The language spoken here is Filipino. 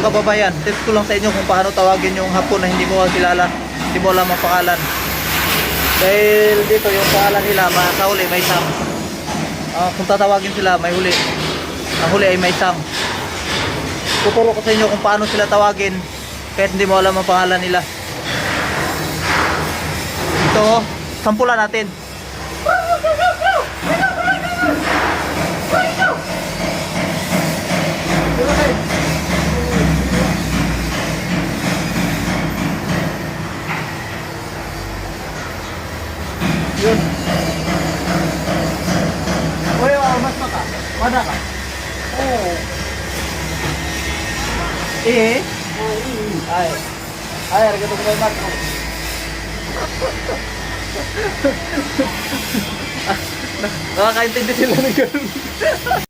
kababayan, tips ko lang sa inyo kung paano tawagin yung hapon na hindi mo kilala, hindi mo alam ang pangalan. Dahil dito yung pangalan nila, makakahuli, may sam. Ah, kung tatawagin sila, may huli. Ang huli ay may sam. Tuturo ko sa inyo kung paano sila tawagin kahit hindi mo alam ang pangalan nila. Ito, sampulan natin. Yun. Uy, oh, mas maka. Mana ka? Oo. Eh? Ay. Ay, arigato gozaimasu. Nakakaintindi sila ng ganun.